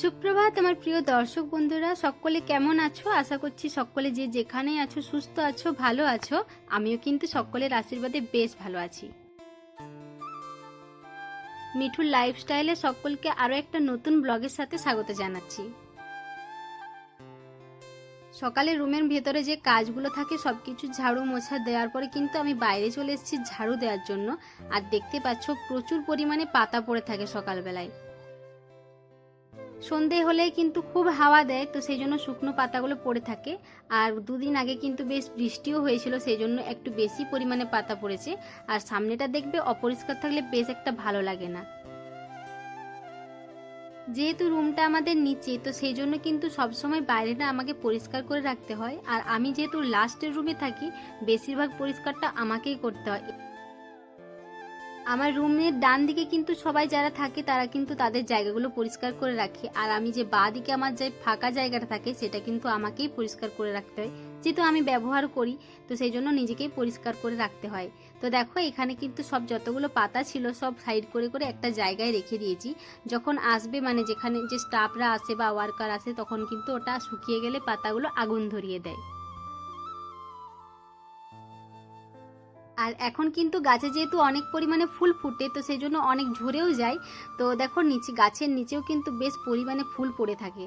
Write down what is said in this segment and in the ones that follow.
সুপ্রভাত, আমার প্রিয় দর্শক বন্ধুরা, সকলে কেমন আছো? আশা করছি সকলে যে যেখানেই আছো, সুস্থ আছো, ভালো আছো, আমিও কিন্তু সকলের আশীর্বাদে বেশ ভালো আছি। মিঠুর লাইফস্টাইলে সকলকে আরও একটা নতুন ব্লগের সাথে স্বাগত জানাচ্ছি। সকালে রুমের ভেতরে যে কাজগুলো থাকে সব কিছু ঝাড়ু মোছা দেওয়ার পরে কিন্তু আমি বাইরে চলে এসেছি ঝাড়ু দেওয়ার জন্য। আর দেখতে পাচ্ছ, প্রচুর পরিমাণে পাতা পড়ে থাকে সকালবেলায়। সন্ধে হলেই কিন্তু খুব হাওয়া দেয়, তো সেই জন্য শুকনো পাতাগুলো পড়ে থাকে। আর দুদিন আগে কিন্তু বেশ বৃষ্টিও হয়েছিল, সেই জন্য একটু বেশি পরিমাণে পাতা পড়েছে। আর সামনেটা দেখবে অপরিষ্কার থাকলে বেশ একটা ভালো লাগে না। যেহেতু রুমটা আমাদের নিচে, তো সেই জন্য কিন্তু সবসময় বাইরেটা আমাকে পরিষ্কার করে রাখতে হয়। আর আমি যেহেতু লাস্টের রুমে থাকি, বেশিরভাগ পরিষ্কারটা আমাকেই করতে হয়। আমার রুমের ডান দিকে কিন্তু সবাই যারা থাকে, তারা কিন্তু তাদের জায়গাগুলো পরিষ্কার করে রাখে। আর আমি যে বা দিকে আমার যে ফাঁকা জায়গাটা থাকে, সেটা কিন্তু আমাকেই পরিষ্কার করে রাখতে হয়। যেহেতু আমি ব্যবহার করি, তো সেই জন্য নিজেকেই পরিষ্কার করে রাখতে হয়। তো দেখো, এখানে কিন্তু সব যতগুলো পাতা ছিল, সব সাইড করে করে একটা জায়গায় রেখে দিয়েছি। যখন আসবে মানে যেখানে যে স্টাফরা আসে বা ওয়ার্কার আসে তখন কিন্তু ওটা শুকিয়ে গেলে পাতাগুলো আগুন ধরিয়ে দেয়। আর এখন কিন্তু গাছে যেহেতু অনেক পরিমাণে ফুল ফুটে, তো সেই জন্য অনেক ঝরেও যায়। তো দেখো, নিচে, গাছের নিচেও কিন্তু বেশ পরিমাণে ফুল পড়ে থাকে।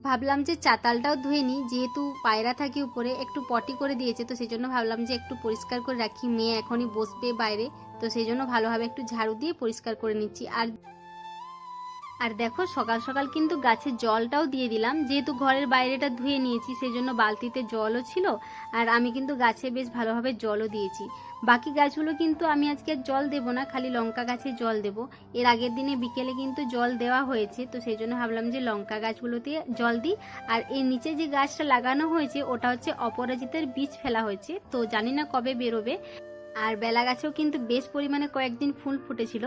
ভাবলাম যে চাতালটাও ধুয়ে নিই, যেহেতু পায়রা থাকে উপরে, একটু পটি করে দিয়েছে, তো সেই জন্য ভাবলাম যে একটু পরিষ্কার করে রাখি। মেয়ে এখনই বসবে বাইরে, তো সেই জন্য ভালোভাবে একটু ঝাড়ু দিয়ে পরিষ্কার করে নিচ্ছি। আর আর দেখো, সকাল সকাল কিন্তু গাছের জলটাও দিয়ে দিলাম। যেহেতু ঘরের বাইরেটা ধুয়ে নিয়েছি সেই জন্য বালতিতে জলও ছিল, আর আমি কিন্তু গাছে বেশ ভালোভাবে জলও দিয়েছি। বাকি গাছগুলো কিন্তু আমি আজকে জল দেব না, খালি লঙ্কা গাছে জল দেব। এর আগের দিনে বিকেলে কিন্তু জল দেওয়া হয়েছে, তো সেই জন্য ভাবলাম যে লঙ্কা গাছগুলোতে জল দিই। আর এর নিচে যে গাছটা লাগানো হয়েছে, ওটা হচ্ছে অপরাজিতের বীজ ফেলা হয়েছে, তো জানি না কবে বেরোবে। আর বেলা গাছেও কিন্তু বেশ পরিমাণে কয়েকদিন ফুল ফুটেছিল।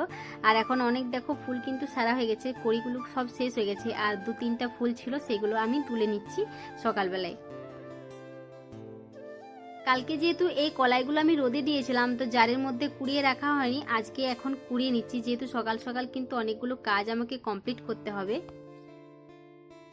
আর এখন অনেক দেখো ফুল কিন্তু সারা হয়ে গেছে, কড়িগুলো সব শেষ হয়ে গেছে, আর দু তিনটা ফুল ছিল, সেগুলো আমি তুলে নিচ্ছি সকালবেলায়। কালকে যেহেতু এই কলাইগুলো আমি রোদে দিয়েছিলাম, তো জারের মধ্যে কুড়িয়ে রাখা হয়নি। আজকে এখন কুড়িয়ে নিচ্ছি, যেহেতু সকাল সকাল কিন্তু অনেকগুলো কাজ আমাকে কমপ্লিট করতে হবে।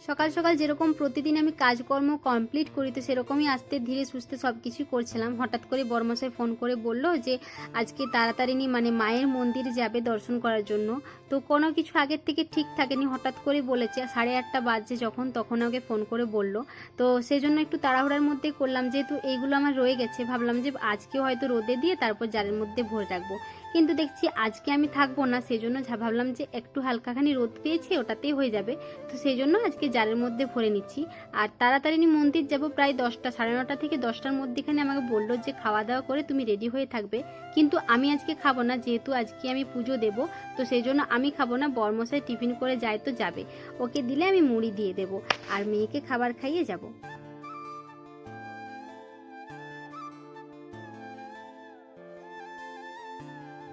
সকাল সকাল যেরকম প্রতিদিন আমি কাজকর্ম কমপ্লিট করি তো সেরকমই আস্তে ধীরে সুস্থে সব কিছুই করছিলাম। হঠাৎ করে বর্মশাই ফোন করে বলল যে, আজকে তাড়াতাড়ি নি মানে মায়ের মন্দির যাবে দর্শন করার জন্য। তো কোনো কিছু আগের থেকে ঠিক থাকেনি, হঠাৎ করে বলেছে, সাড়ে আটটা বাজছে যখন, তখন আমাকে ফোন করে বলল। তো সেই জন্য একটু তাড়াহুড়ার মধ্যেই করলাম, যেহেতু এইগুলো আমার রয়ে গেছে, ভাবলাম যে আজকে হয়তো রোদে দিয়ে তারপর জারের মধ্যে ভরে রাখব। কিন্তু দেখছি আজকে আমি থাকব না সেই জন্য ভাবলাম যে একটু হালকাখানি রোদ পেয়েছি, ওটাতেই হয়ে যাবে। তো সেই জন্য আজকে জারের মধ্যে ভরে নিচ্ছি। আর তাড়াতাড়ি মন্দির যাব প্রায় দশটা, সাড়ে নটা থেকে দশটার মধ্যেখানে আমাকে বলল যে খাওয়া দাওয়া করে তুমি রেডি হয়ে থাকবে। কিন্তু আমি আজকে খাব না, যেহেতু আজকে আমি পুজো দেব, তো সেই জন্য আমি খাব না, বর্মশাই টিফিন করে যায় তো যাবে। ওকে দিলে আমি মুড়ি দিয়ে দেবো। আর মেয়েকে খাবার খাইয়ে যাব।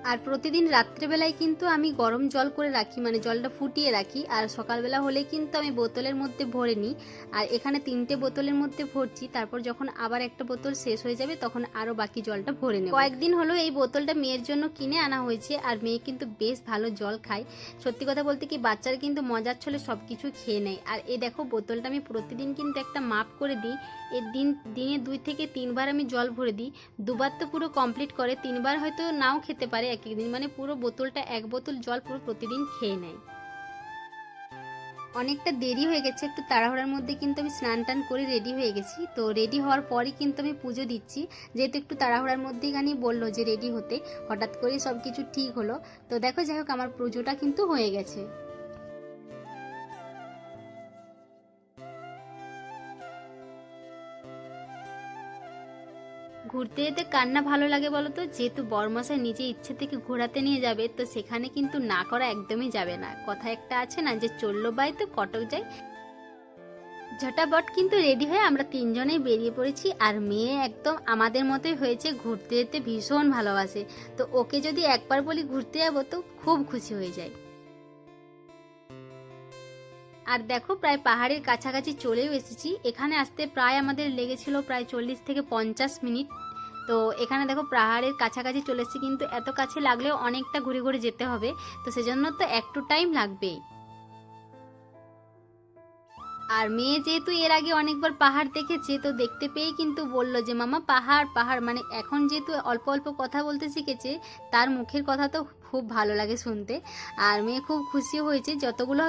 আর প্রতিদিন রাত্রেবেলায় কিন্তু আমি গরম জল করে রাখি মানে জলটা ফুটিয়ে রাখি। আর সকালবেলা হলে কিন্তু আমি বোতলের মধ্যে ভরে নিই। আর এখানে তিনটে বোতলের মধ্যে ভরছি, তারপর যখন আবার একটা বোতল শেষ হয়ে যাবে, তখন আরও বাকি জলটা ভরে নেব। কয়েকদিন হলো এই বোতলটা মেয়ের জন্য কিনে আনা হয়েছে, আর মেয়ে কিন্তু বেশ ভালো জল খায়। সত্যি কথা বলতে কি, বাচ্চারা কিন্তু মজার ছলে সব কিছু খেয়ে নেয়। আর এই দেখো, বোতলটা আমি প্রতিদিন কিন্তু একটা মাপ করে দিই। এর দিন, দিনে দুই থেকে তিনবার আমি জল ভরে দিই। দুবার তো পুরো কমপ্লিট করে, তিনবার হয়তো নাও খেতে পারে এক একদিন মানে পুরো বোতলটা এক বোতল জল পুরো প্রতিদিন খেয়ে নেয়। অনেকটা দেরি হয়ে গেছে, একটু তাড়াহুড়ার মধ্যে কিন্তু আমি স্নান টান করে রেডি হয়ে গেছি। তো রেডি হওয়ার পরই কিন্তু আমি পুজো দিচ্ছি। যেহেতু একটু তাড়াহুড়ার মধ্যেই গানি বলল যে রেডি হতে, হঠাৎ করে সব কিছু ঠিক হলো। তো দেখো, যাই হোক, আমার পুজোটা কিন্তু হয়ে গেছে। ঘুরতে যেতে কান্না ভালো লাগে বলো তো যেহেতু বরমশাই নিজে ইচ্ছে থেকে ঘোরাতে নিয়ে যাবে, তো সেখানে কিন্তু না করা একদমই যাবে না। কথা একটা আছে না যে, চলল বাই তো কটক যাই। ঝটাবট কিন্তু রেডি হয়ে আমরা তিনজনেই বেরিয়ে পড়েছি আর মেয়ে একদম আমাদের মতোই হয়েছে, ঘুরতে যেতে ভীষণ ভালোবাসে। তো ওকে যদি একবার বলি ঘুরতে যাব, তো খুব খুশি হয়ে যায়। আর দেখো, প্রায় পাহাড়ের কাছাকাছি চলেও এসেছি। এখানে আসতে প্রায় আমাদের লেগেছিল প্রায় চল্লিশ থেকে পঞ্চাশ মিনিট। তো এখানে দেখো পাহাড়ের কাছাকাছি চলে এসেছি, কিন্তু এত কাছে লাগলেও অনেকটা ঘুরে ঘুরে যেতে হবে, তো সেজন্য তো একটু টাইম লাগবেই আর মেয়ে যেহেতু এর আগে অনেকবার পাহাড় দেখেছে, তো দেখতে পেয়েই কিন্তু বলল যে, মামা, পাহাড় পাহাড়। মানে এখন যেহেতু অল্প অল্প কথা বলতে শিখেছে, তার মুখের কথা তো খুব ভালো লাগে শুনতে। আর মেয়ে খুব খুশি হয়েছে, যতগুলো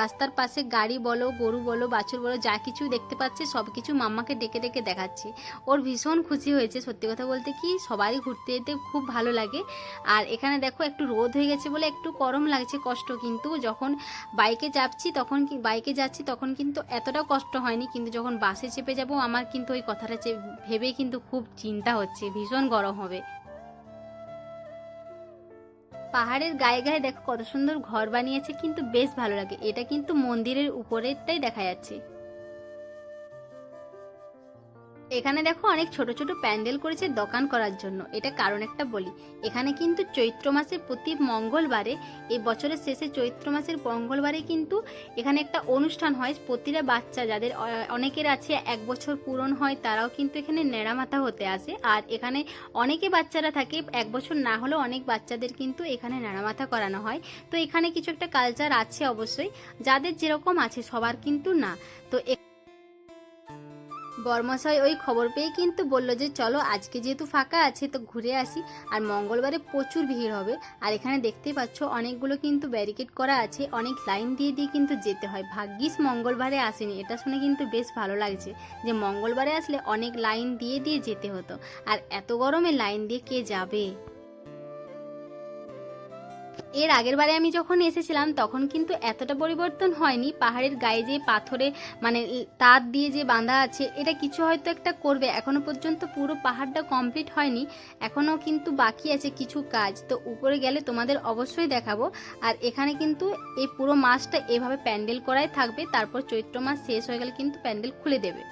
রাস্তার পাশে গাড়ি বলো, গরু বলো, বাছুর বলো, যা কিছু দেখতে পাচ্ছে সব কিছু মাম্মাকে ডেকে ডেকে দেখাচ্ছে। ওর ভীষণ খুশি হয়েছে, সত্যি কথা বলতে কি, সবারই ঘুরতে যেতে খুব ভালো লাগে। আর এখানে দেখো, একটু রোদ হয়ে গেছে বলে একটু গরম লাগছে, কষ্ট কিন্তু। যখন বাইকে যাচ্ছি তখন কি, বাইকে যাচ্ছি তখন কিন্তু এতটাও কষ্ট হয়নি, কিন্তু যখন বাসে চেপে যাব, আমার কিন্তু ওই কথাটা ভেবেই কিন্তু খুব চিন্তা হচ্ছে, ভীষণ গরম হবে। পাহাড়ের গায়ে গায়ে দেখো কত সুন্দর ঘর বানিয়েছে, কিন্তু বেশ ভালো লাগে। এটা কিন্তু মন্দিরের উপরেরটাই দেখা যাচ্ছে। এখানে দেখো অনেক ছোট ছোট প্যান্ডেল করেছে দোকান করার জন্য। এটা কারণ একটা বলি। এখানে কিন্তু চৈত্র মাসের প্রতি মঙ্গলবারে, এই বছরের শেষে চৈত্র মাসের মঙ্গলবারে কিন্তু এখানে একটা অনুষ্ঠান হয়। প্রতিটা বাচ্চা যাদের অনেকের আছে এক বছর পূরণ হয়, তারাও কিন্তু এখানে নেড়ামাথা হতে আসে। আর এখানে অনেকে বাচ্চারা থাকে, এক বছর না হলেও অনেক বাচ্চাদের কিন্তু এখানে নেড়ামাথা করানো হয়। তো এখানে কিছু একটা কালচার আছে অবশ্যই। যাদের যেরকম আছে, সবার কিন্তু না। তো বর্মশাই ওই খবর পেয়ে কিন্তু বলল যে, চলো, আজকে যেহেতু ফাঁকা আছে, তো ঘুরে আসি। আর মঙ্গলবারে প্রচুর ভিড় হবে। আর এখানে দেখতেই পাচ্ছ, অনেকগুলো কিন্তু ব্যারিকেড করা আছে। অনেক লাইন দিয়ে দিয়ে কিন্তু যেতে হয়। ভাগ্যিস মঙ্গলবারে আসেনি। এটা শুনে কিন্তু বেশ ভালো লাগছে যে, মঙ্গলবারে আসলে অনেক লাইন দিয়ে দিয়ে যেতে হতো। আর এত গরমে লাইন দিয়ে কে যাবে? এর আগের বারে আমি যখন এসেছিলাম, তখন কিন্তু এতটা পরিবর্তন হয়নি। পাহাড়ের গায়ে যে পাথরে মানে তার দিয়ে যে বাঁধা আছে, এটা কিছু হয়তো একটা করবে। এখনও পর্যন্ত পুরো পাহাড়টা কমপ্লিট হয়নি। এখনও কিন্তু বাকি আছে কিছু কাজ। তো উপরে গেলে তোমাদের অবশ্যই দেখাবো। আর এখানে কিন্তু এই পুরো মাসটা এভাবে প্যান্ডেল করাই থাকবে। তারপর চৈত্র মাস শেষ হয়ে গেলে কিন্তু প্যান্ডেল খুলে দেবে।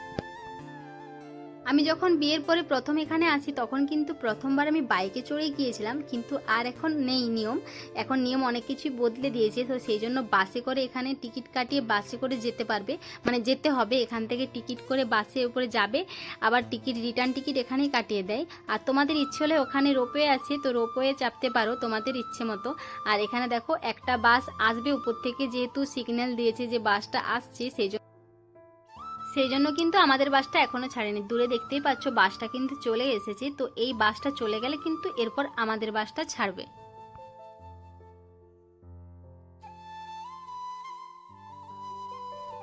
আমি যখন বিয়ের পরে প্রথম এখানে আসি তখন কিন্তু প্রথমবার আমি বাইকে চড়ে গিয়েছিলাম, কিন্তু আর এখন নেই নিয়ম। এখন নিয়ম অনেক কিছুই বদলে দিয়েছে, তো সেই জন্য বাসে করে এখানে টিকিট কাটিয়ে বাসে করে যেতে পারবে। মানে যেতে হবে, এখান থেকে টিকিট করে বাসে উপরে যাবে, আবার টিকিট, রিটার্ন টিকিট এখানেই কাটিয়ে দেয়। আর তোমাদের ইচ্ছে হলে ওখানে রোপওয়ে আছে, তো রোপওয়ে চাপতে পারো তোমাদের ইচ্ছে মতো। আর এখানে দেখো একটা বাস আসবে উপর থেকে, যেহেতু সিগন্যাল দিয়েছে যে বাসটা আসছে, সেই জন্য সেই জন্য কিন্তু আমাদের বাসটা এখনও ছাড়েনি। দূরে দেখতেই পাচ্ছ, বাসটা কিন্তু চলে এসেছে। তো এই বাসটা চলে গেলে কিন্তু এরপর আমাদের বাসটা ছাড়বে।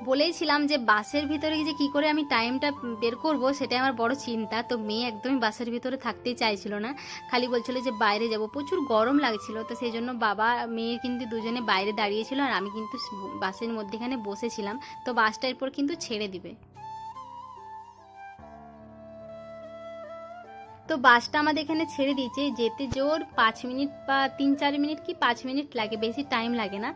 বলেইছিলাম যে বাসের ভিতরে যে কি করে আমি টাইমটা বের করব, সেটাই আমার বড় চিন্তা। তো মেয়ে একদমই বাসের ভিতরে থাকতেই চাইছিল না। খালি বলছিল যে বাইরে যাব। প্রচুর গরম লাগছিল, তো সেই জন্য বাবা, মেয়ে কিন্তু দুজনে বাইরে দাঁড়িয়েছিল আর আমি কিন্তু বাসের মধ্যেখানে বসেছিলাম। তো বাসটা এরপর কিন্তু ছেড়ে দিবে। তো বাসটা আমাদের এখানে ছেড়ে দিয়েছে, যেতে জোর পাঁচ মিনিট বা তিন চার মিনিট কি পাঁচ মিনিট লাগে, বেশি টাইম লাগে না।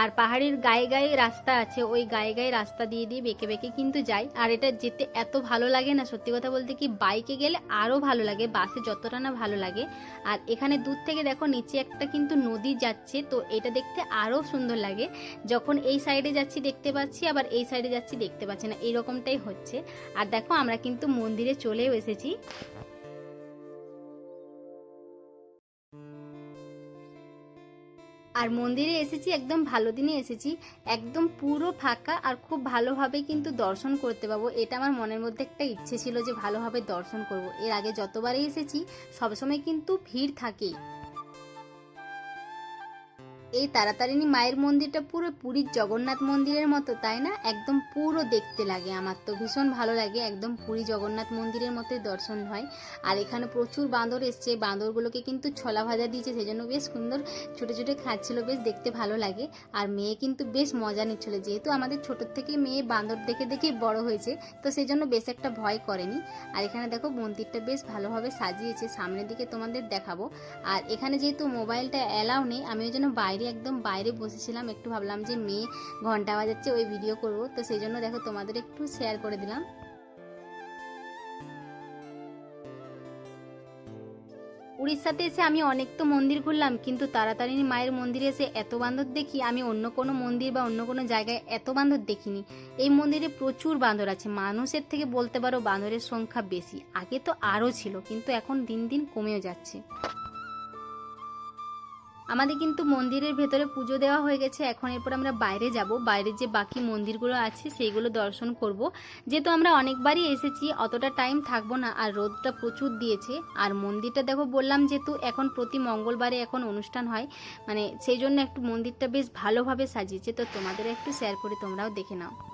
আর পাহাড়ের গায়ে গায়ে রাস্তা আছে, ওই গায়ে গায়ে রাস্তা দিয়ে দিয়ে বেঁকে বেঁকে কিন্তু যাই। আর এটা যেতে এত ভালো লাগে না, সত্যি কথা বলতে কি বাইকে গেলে আরও ভালো লাগে বাসে যতটা না ভালো লাগে। আর এখানে দূর থেকে দেখো নিচে একটা কিন্তু নদী যাচ্ছে, তো এটা দেখতে আরও সুন্দর লাগে। যখন এই সাইডে যাচ্ছি দেখতে পাচ্ছি, আবার এই সাইডে যাচ্ছি দেখতে পাচ্ছি না, এইরকমটাই হচ্ছে। আর দেখো আমরা কিন্তু মন্দিরে চলেও এসেছি। আর মন্দিরে এসেছি, একদম ভালো দিনে এসেছি। একদম পুরো ফাঁকা আর খুব ভালোভাবে কিন্তু দর্শন করতে পাবো। এটা আমার মনের মধ্যে একটা ইচ্ছে ছিল যে ভালোভাবে দর্শন করব। এর আগে যতবারই এসেছি, সবসময় কিন্তু ভিড় থাকেই। এই তারাতারিণী মায়ের মন্দিরটা পুরো পুরীর জগন্নাথ মন্দিরের মতো, তাই না? একদম পুরো দেখতে লাগে, আমার তো ভীষণ ভালো লাগে, একদম পুরী জগন্নাথ মন্দিরের মতোই দর্শন হয়। আর এখানে প্রচুর বাঁদর এসছে, বাঁদরগুলোকে কিন্তু ছোলা ভাজা দিয়েছে, সেজন্য বেশ সুন্দর ছোটো ছোটো খাচ্ছিল বেশ দেখতে ভালো লাগে। আর মেয়ে কিন্তু বেশ মজা নিচ্ছিল, যেহেতু আমাদের ছোটোর থেকে মেয়ে বাঁদর দেখে দেখেই বড় হয়েছে, তো সেই জন্য বেশ একটা ভয় করেনি। আর এখানে দেখো মন্দিরটা বেশ ভালোভাবে সাজিয়েছে, সামনের দিকে তোমাদের দেখাবো। আর এখানে যেহেতু মোবাইলটা অ্যালাউ নেই আমি ওই জন্য বাইরে একদম বাইরে বসেছিলাম, একটু ভাবলাম যে মেয়ে ঘণ্টা বাজাচ্ছে, ওই ভিডিও করব। তো সেই জন্য দেখো তোমাদের একটু শেয়ার করে দিলাম। উড়িষ্যাতে এসে আমি অনেক তো মন্দির ঘুরলাম, কিন্তু তাড়াতাড়ি মায়ের মন্দিরে এসে এত বান্দর দেখি, আমি অন্য কোনো মন্দির বা অন্য কোনো জায়গায় এত বান্দর দেখিনি। এই মন্দিরে প্রচুর বান্দর আছে, মানুষের থেকে বলতে পারো বান্দরের সংখ্যা বেশি, আগে তো আরও ছিল, কিন্তু এখন দিন দিন কমেও যাচ্ছে। আমাদের কিন্তু মন্দিরের ভেতরে পুজো দেওয়া হয়ে গেছে। এখন এরপর আমরা বাইরে যাব। বাইরের যে বাকি মন্দিরগুলো আছে, সেইগুলো দর্শন করব। যেহেতু আমরা অনেকবারই এসেছি, অতটা টাইম থাকব না। আর রোদটা প্রচুর দিয়েছে। আর মন্দিরটা দেখো, বললাম যেহেতু এখন প্রতি মঙ্গলবারে এখন অনুষ্ঠান হয় মানে সেই জন্য একটু মন্দিরটা বেশ ভালোভাবে সাজিয়েছে। তো তোমাদের একটু শেয়ার করে তোমরাও দেখে নাও।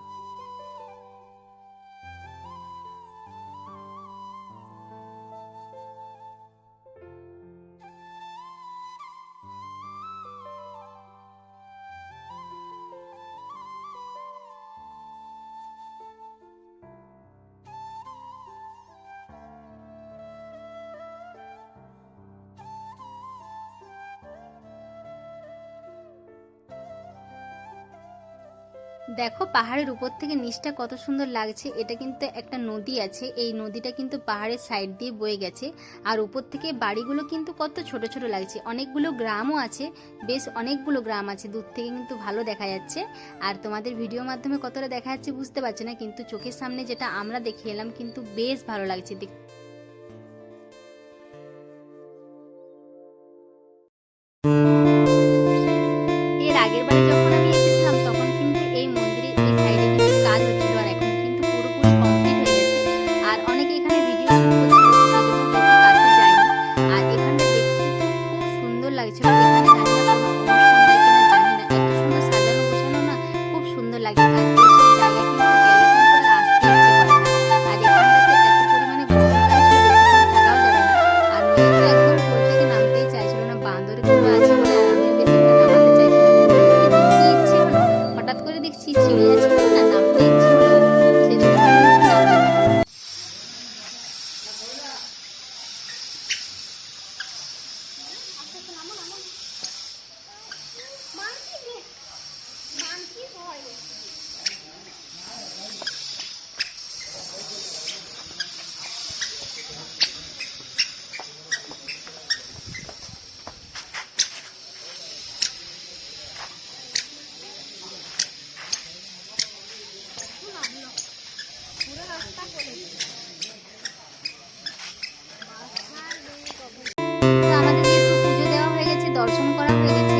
দেখো, পাহাড়ের উপর থেকে নিচটা কত সুন্দর লাগছে, এটা কিন্তু একটা নদী আছে, এই নদীটা কিন্তু পাহাড়ের সাইড দিয়ে বয়ে গেছে, আর উপর থেকে বাড়িগুলো কিন্তু কত ছোট ছোট লাগছে, অনেকগুলো গ্রামও আছে, বেশ অনেকগুলো গ্রাম আছে, দূর থেকে কিন্তু ভালো দেখা যাচ্ছে, আর তোমাদের ভিডিও মাধ্যমে কতটা দেখা যাচ্ছে বুঝতে পারছি না, কিন্তু চোখের সামনে যেটা আমরা দেখে এলাম কিন্তু বেশ ভালো লাগছে, দেখ হয়ে গেছে দর্শন